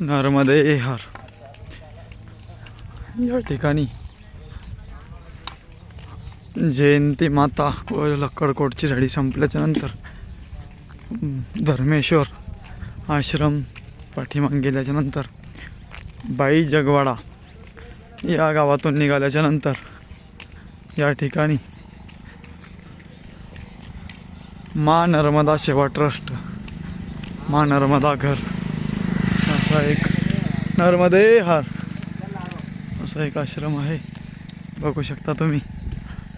नर्मदे हर। या ठिकाणी जयंती माता व लक्कडकोटची झाडी संपल्याच्या नंतर धर्मेश्वर आश्रम पाठीमागे गेल्याच्यानंतर बाई जगवाडा या गावातून निघाल्याच्या नंतर या ठिकाणी मा नर्मदा सेवा ट्रस्ट मा नर्मदा घर हा एक नर्मदे हार. असा एक आश्रम आहे. बघू शकता तुम्ही.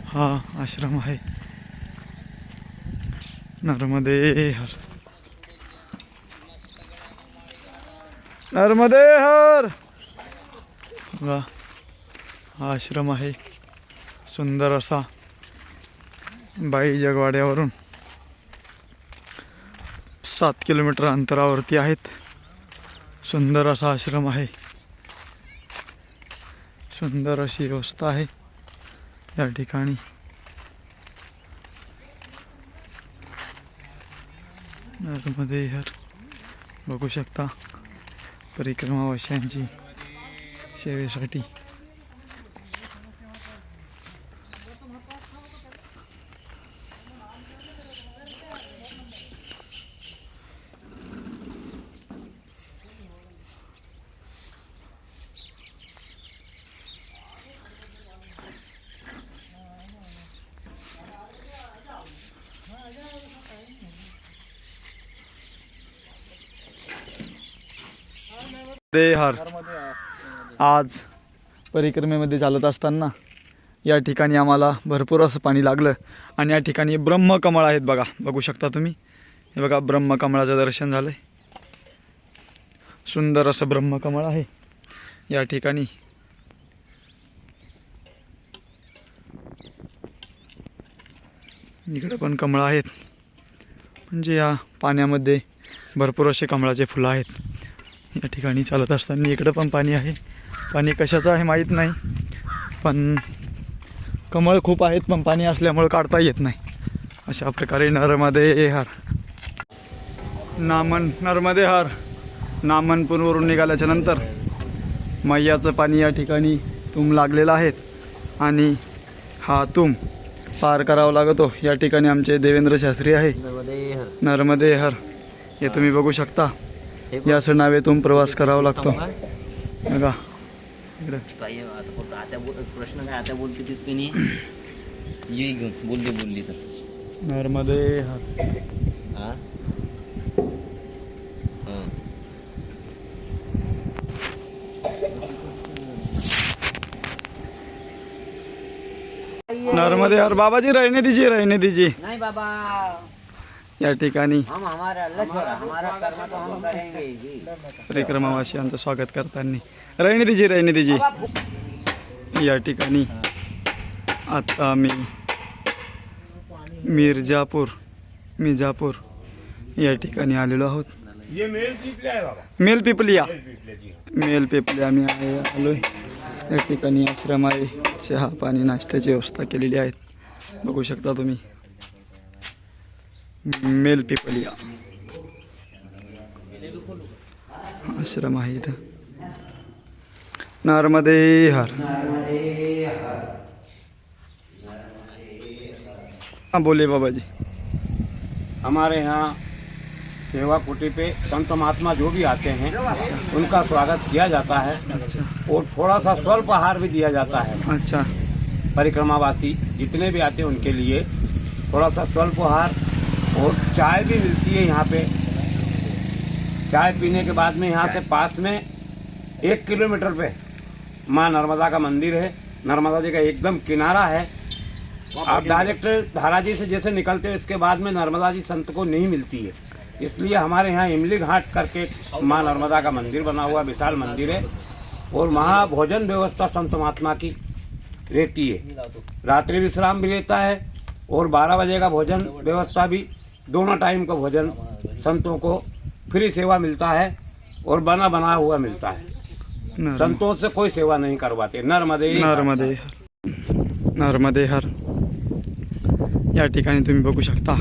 हा आश्रम आहे. नर्मदे हर. नर्मदे हर! वा. हा आश्रम आहे. सुंदर असा. बाई जगवाड्यावरून सात किलोमीटर अंतरावरती आहेत. सुंदर असा आश्रम आहे. सुंदर अशी व्यवस्था आहे या ठिकाणी. नर्मदे हर बघू शकता. परिक्रमावाशांची सेवेसाठी. दे हर. आज परिक्रमेमध्ये चालत असताना या ठिकाणी आम्हाला भरपूर असं पाणी लागलं आणि या ठिकाणी ब्रह्मकमळ आहेत बघा. बघू शकता तुम्ही? हे बघा ब्रह्मकमळाचं दर्शन झालं सुंदर असं ब्रह्मकमळ आहे या ठिकाणी. इकडे पण कमळं आहेत. म्हणजे या पाण्यामध्ये भरपूर असे कमळाचे फुलं आहेत. या ठिकाणी चालत असताना इकडं पण पाणी आहे. पाणी कशाचं आहे माहीत नाही. पण कमळ खूप आहेत पण पाणी असल्यामुळं काढता येत नाही. अशा प्रकारे नर्मदे हार. नामन नर्मदे हार. नामनपूरवरून निघाल्याच्या नंतर मैयाचं पाणी या ठिकाणी तुम लागलेलं आहेत. आणि हा तुम पार करावा लागतो. या ठिकाणी आमचे देवेंद्र शास्त्री आहे. नर्मदे हर. हे तुम्ही बघू शकता. या सणावेतून प्रवास करावा लागतो. बघा. इकडं. काय आता फक्त आता बोल प्रश्न काय आता बोलते तीच की नाही. ये घेऊन बोलली बोलली तर. नर्मदे हा? हा. नर्मदे हर बाबाजी रहने दीजिए रहने दीजिए नहीं बाबा. या ठिकाणी हम हमारा अल्लाह छोड़ा हमारा कर्म तो हम करेंगे ही। परिक्रमावासियांचं स्वागत करताना. रहने दीजिए रहने दीजिए या ठिकाणी आता मी मिर्जापूर मिर्जापूर या ठिकाणी आलेलो आहोत. मेल पिपलिया मेल पिपले आम्ही आहे आलोय. या ठिकाणी आश्रम आहे. चहा पाणी नाश्त्याची व्यवस्था केलेली आहेत. बघू शकता तुम्ही. मेल पिपलिया आश्रम आहे इथं नर्मदे हर। हाँ बोले बाबा जी हमारे यहाँ सेवा कुटी पे संत महात्मा जो भी आते हैं अच्छा। उनका स्वागत किया जाता है अच्छा। और थोड़ा सा स्वल्प आहार भी दिया जाता है। अच्छा। परिक्रमावासी जितने भी आते हैं उनके लिए थोड़ा सा स्वल्प आहार और चाय भी मिलती है यहाँ पे। चाय पीने के बाद में यहाँ से पास में एक किलोमीटर पे माँ नर्मदा का मंदिर है। नर्मदा जी का एकदम किनारा है। आप डायरेक्ट धाराजी से जैसे निकलते हो इसके बाद में नर्मदा जी संत को नहीं मिलती है। इसलिए हमारे यहाँ इमली घाट करके माँ नर्मदा का मंदिर बना हुआ विशाल मंदिर है। और वहाँ भोजन व्यवस्था संत महात्मा की रहती है। रात्रि विश्राम भी रहता है और 12 बजे का भोजन व्यवस्था भी दोनों टाइम का भोजन संतों को फ्री सेवा मिलता है और बना बना हुआ मिलता है। संतों से कोई सेवा नहीं करवाते। नर्मदे नर्मदे नर्मदे हर या ठिकाणी तुम्ही बघू शकता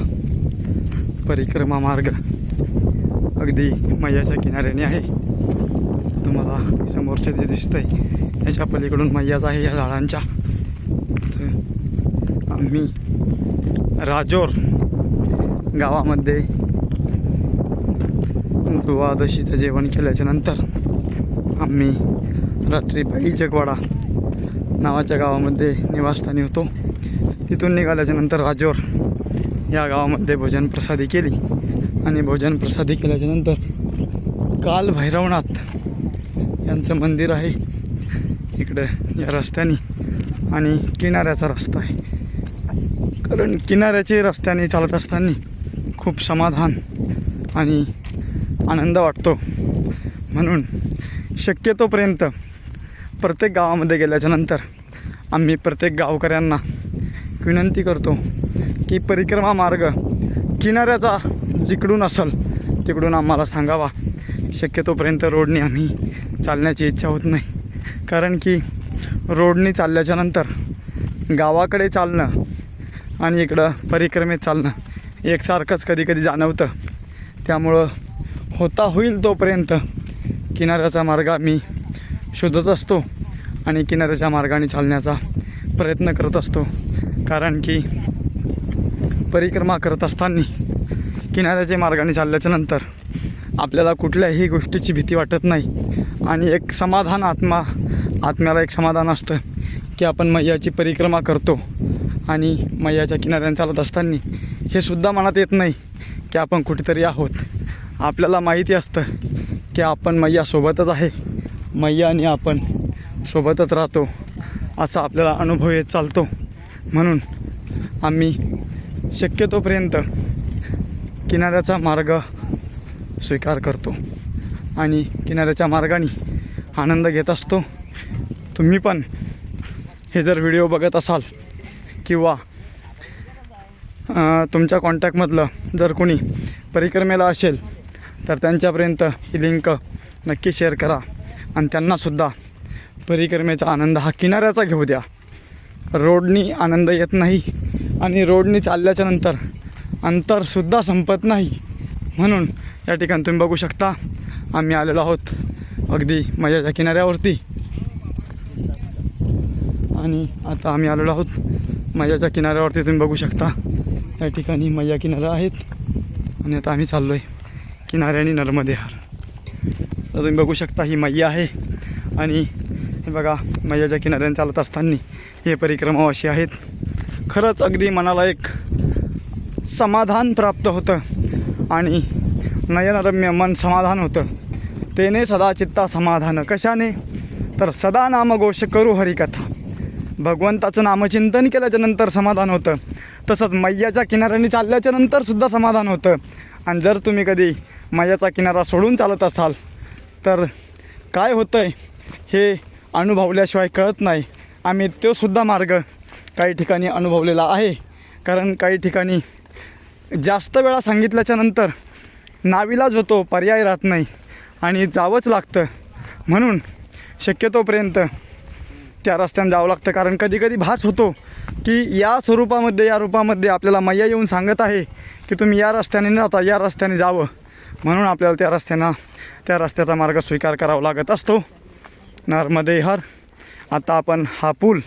परिक्रमा मार्ग अगदी मैयाच्या किनाऱ्याने आहे. तुम्हाला समोरचे जे दिसतंय याच्या पलीकडून मैयाच आहे या झाडांच्या. आम्ही राजोर गावामध्ये द्वादशीचं जेवण केल्याच्यानंतर आम्ही रात्री बाई जगवाडा नावाच्या गावामध्ये निवासस्थानी होतो. तिथून निघाल्याच्या नंतर राजोर या गावामध्ये भोजन प्रसादी केली. आणि भोजन प्रसादी केल्याच्यानंतर काल भैरवनाथ यांचं मंदिर आहे. इकडं या रस्त्याने आणि किनाऱ्याचा रस्ता आहे. कारण किनाऱ्याचे रस्त्याने चालत असताना खूप समाधान आणि आनंद वाटतो. म्हणून शक्यतोपर्यंत प्रत्येक गावामध्ये गेल्याच्यानंतर आम्ही प्रत्येक गावकऱ्यांना विनंती करतो की परिक्रमा मार्ग किनाऱ्याचा जिकडून असेल तिकडून आम्हाला सांगावा. शक्यतोपर्यंत रोडने आम्ही चालण्याची इच्छा होत नाही. कारण की रोडनी चालल्याच्या नंतर गावाकडे चालणं आणि इकडं परिक्रमेत चालणं एकसारखंच कधी कधी जाणवतं. त्यामुळं होता होईल तोपर्यंत किनाऱ्याचा मार्ग आम्ही शोधत असतो आणि किनाऱ्याच्या मार्गाने चालण्याचा प्रयत्न करत असतो. कारण की परिक्रमा करत असताना किनाऱ्याच्या मार्गाने चालल्याच्या नंतर आपल्याला कुठल्याही गोष्टीची भीती वाटत नाही. आणि एक समाधान आत्मा आत्म्याला एक समाधान असतं की आपण मैयाची परिक्रमा करतो आणि मैयाच्या किनाऱ्याने चालत असताना हे सुद्धा मनात येत नाही की आपण कुठेतरी आहोत. आपल्याला माहिती असतं की आपण मैयासोबतच आहे. मैया आणि आपण सोबतच राहतो. असा आपल्याला अनुभव येत चालतो. म्हणून आम्ही शक्यतोपर्यंत किनाऱ्याचा मार्ग स्वीकार करतो आणि किनाऱ्याच्या मार्गाने आनंद घेत असतो. तुम्ही पण हे जर व्हिडिओ बघत असाल किंवा तुमच्या कॉन्टॅक्टमधलं जर कोणी परिक्रमेला असेल तर त्यांच्यापर्यंत ही लिंक नक्की शेअर करा. आणि त्यांनासुद्धा परिक्रमेचा आनंद हा किनाऱ्याचा घेऊ द्या. रोडनी आनंद येत नाही आणि रोडनी चालल्याच्या नंतर अंतरसुद्धा संपत नाही. म्हणून या ठिकाणी तुम्ही बघू शकता आम्ही आलेलो आहोत अगदी मजाच्या किनाऱ्यावरती. आणि आता आम्ही आलेलो आहोत मजाच्या किनाऱ्यावरती तुम्ही बघू शकता. या ठिकाणी मैया किनारा आहेत. आणि आता आम्ही चाललो आहे किनाऱ्याने नर्मदेहार. तर तुम्ही बघू शकता ही मैया आहे. आणि हे बघा मैयाच्या किनाऱ्याने चालत असताना हे परिक्रमावासी आहेत. खरंच अगदी मनाला एक समाधान प्राप्त होतं. आणि नयनरम्य मन समाधान होतं. तेने सदा चित्ता समाधान कशाने? तर सदा नामघोष करू हरिकथा. भगवंताचं नामचिंतन केल्याच्यानंतर समाधान होतं. तसंच मैयाच्या किनाऱ्याने चालल्याच्या नंतर सुद्धा समाधान होतं. आणि जर तुम्ही कधी मैयाचा किनारा सोडून चालत असाल तर काय होतं आहे हे अनुभवल्याशिवाय कळत नाही. आम्ही तोसुद्धा मार्ग काही ठिकाणी अनुभवलेला आहे. कारण काही ठिकाणी जास्त वेळा सांगितल्याच्या नंतर नाविलाज होतो पर्याय राहत नाही आणि जावंच लागतं. म्हणून शक्यतोपर्यंत त्या रस्त्याने जावं लागतं. कारण कधी कधी भास होतो की या स्वरूपामध्ये या रूपामध्ये आपल्याला मैया येऊन सांगत आहे की तुम्ही या रस्त्याने न जाता या रस्त्याने जावं. म्हणून आपल्याला त्या रस्त्यानं त्या रस्त्याचा मार्ग स्वीकार करावा लागत असतो. नर्मदे हर. आता आपण हा पूल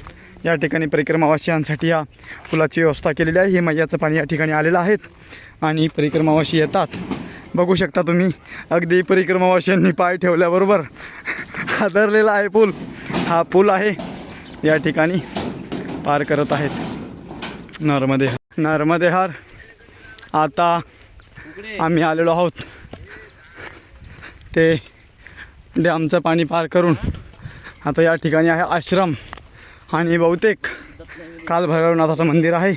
या ठिकाणी परिक्रमावासियांसाठी या पुलाची व्यवस्था केलेली आहे. हे मैयाचं पाणी या ठिकाणी आलेलं आहेत आणि परिक्रमावाशी येतात. बघू शकता तुम्ही अगदी परिक्रमावासियांनी पाय ठेवल्याबरोबर हादरलेला आहे पूल. हा पूल आहे. या ठिकाणी पार करत आहेत. नर्मदे नर्मदेहार. आता आम्ही आलेलो आहोत. ते डॅमचं पाणी पार करून आता या ठिकाणी आहे आश्रम आणि बहुतेक काल भैरवनाथाचं मंदिर आहे.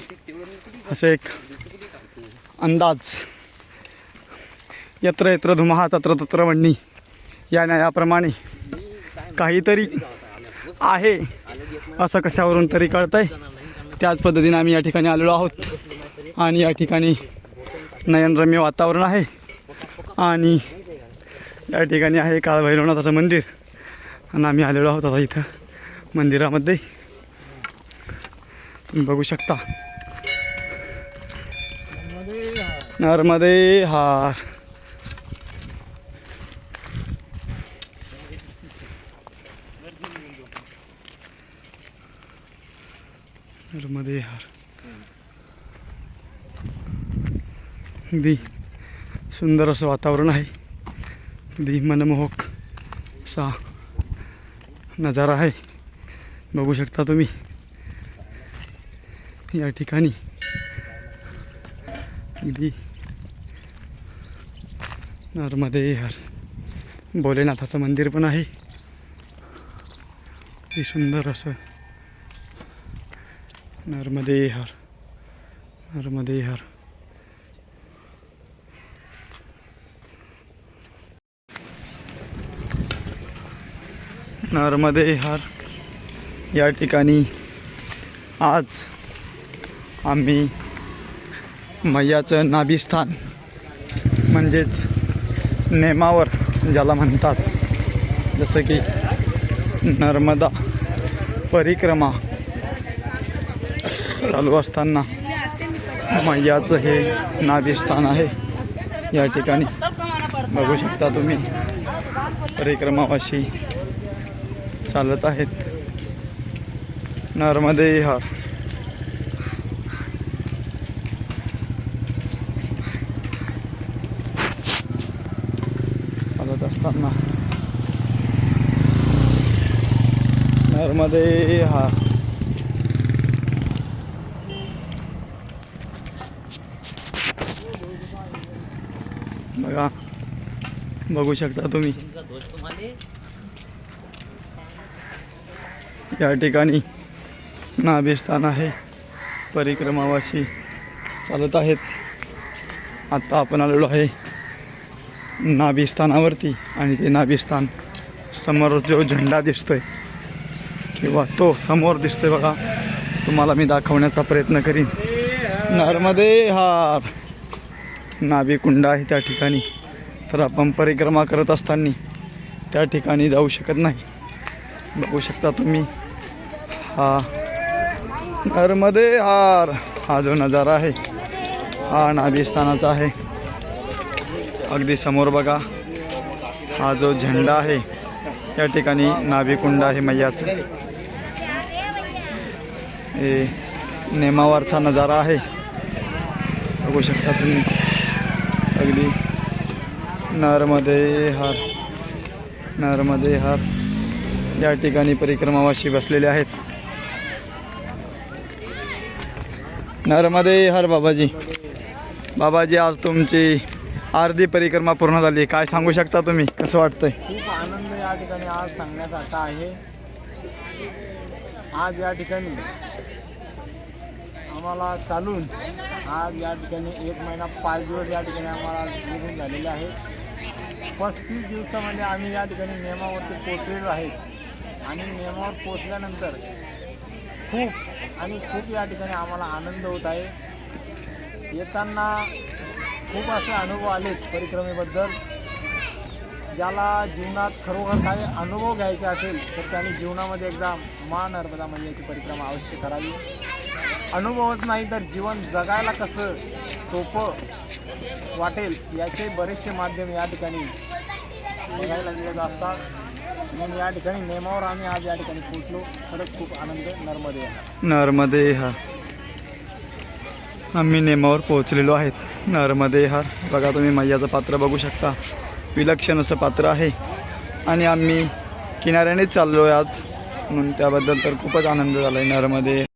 असे एक अंदाज. यत्र यत्र धुमाहा तत्र तत्र वडणी या न्यायाप्रमाणे काहीतरी आहे. असं कशावरून तरी कळतं आहे त्याच पद्धतीने आम्ही या ठिकाणी आलेलो आहोत. आणि या ठिकाणी नयनरम्य वातावरण आहे. आणि या ठिकाणी आहे काळभैरवनाथाचं मंदिर. आणि आम्ही आलेलो आहोत आता इथं मंदिरामध्ये. तुम्ही बघू शकता. नर्मदे हार. नर्मदे हार. अगदी सुंदर असं वातावरण आहे. अगदी मनमोहक असा नजारा आहे. बघू शकता तुम्ही. या ठिकाणी अगदी नर्मदे हर. भोलेनाथाचं मंदिर पण आहे. अगदी सुंदर असं नर्मदे हर नर्मदे हर नर्मदे हर या ठिकाणी आज आम्ही मैयाचं नाभिस्थान म्हणजेच नेमावर ज्याला म्हणतात. जसं की नर्मदा परिक्रमा चालू असताना मैयाचं हे नादिस्थान आहे. या ठिकाणी बघू शकता तुम्ही. परिक्रमावाशी चालत आहेत. नर्मदे हार चालत असताना नर्मदे हार बघा बघू शकता तुम्ही. या ठिकाणी नाभिस्थान आहे. परिक्रमावासी चालत आहेत. आत्ता आपण आलेलो आहे नाभिस्थानावरती आणि ते नाभिस्थान समोर जो झेंडा दिसतोय किंवा तो समोर दिसतोय बघा तुम्हाला मी दाखवण्याचा प्रयत्न करीन. नर्मदे हार. नाभिकुंड आहे त्या ठिकाणी. तर आपण परिक्रमा करत असताना त्या ठिकाणी जाऊ शकत नाही. बघू शकता तुम्ही. हा. नर्मदे हार. हा जो नजारा आहे हा नाभिस्थानाचा आहे. अगदी समोर बघा. हा जो झेंडा आहे या ठिकाणी नाभिकुंड आहे मैयाचं. हे नेमावरचा नजारा आहे. बघू शकता तुम्ही. नर्मदे हार नर्मदे हार या ठिकाणी परिक्रमावाशी बसलेले आहेत. नर्मदे हर बाबाजी. बाबाजी आज तुमची अर्धी परिक्रमा पूर्ण झाली. काय सांगू शकता तुम्ही? कसं वाटतंय? खूप आनंद या ठिकाणी आज सांगण्यासारखा आहे. आज या ठिकाणी आम्हाला चालून आज या ठिकाणी एक महिना पाच दिवस या ठिकाणी आम्हाला निघून झालेले आहे पस्तीस दिवसामध्ये आम्ही या ठिकाणी नियमावरती पोचलेलो आहे. आणि नियमावर पोचल्यानंतर खूप आणि खूप या ठिकाणी आम्हाला आनंद होत आहे. येताना खूप असे अनुभव आलेत परिक्रमेबद्दल. ज्याला जीवनात खरोखर काही अनुभव घ्यायचे असेल तर त्याने जीवनामध्ये एकदा मा नर्मदा मैयाची परिक्रमा अवश्य करावी. अनुभवच नाही तर जीवन जगायला कसं सोपं वाटेल याचे बरेचसे माध्यम या ठिकाणी बघायला मिळत असतात. म्हणून या ठिकाणी नेमावर आम्ही आज या ठिकाणी पोचलो खरंच खूप आनंद. नर्मदे नर्मदे हा. आम्ही नेमावर पोहोचलेलो आहेत. नर्मदे हार बघा तुम्ही मैयाचं पात्र बघू शकता. विलक्षण असं पात्र आहे. आणि आम्ही किनाऱ्यानेच चाललो आहे आज. म्हणून त्याबद्दल तर खूपच आनंद झाला आहे नर्मदे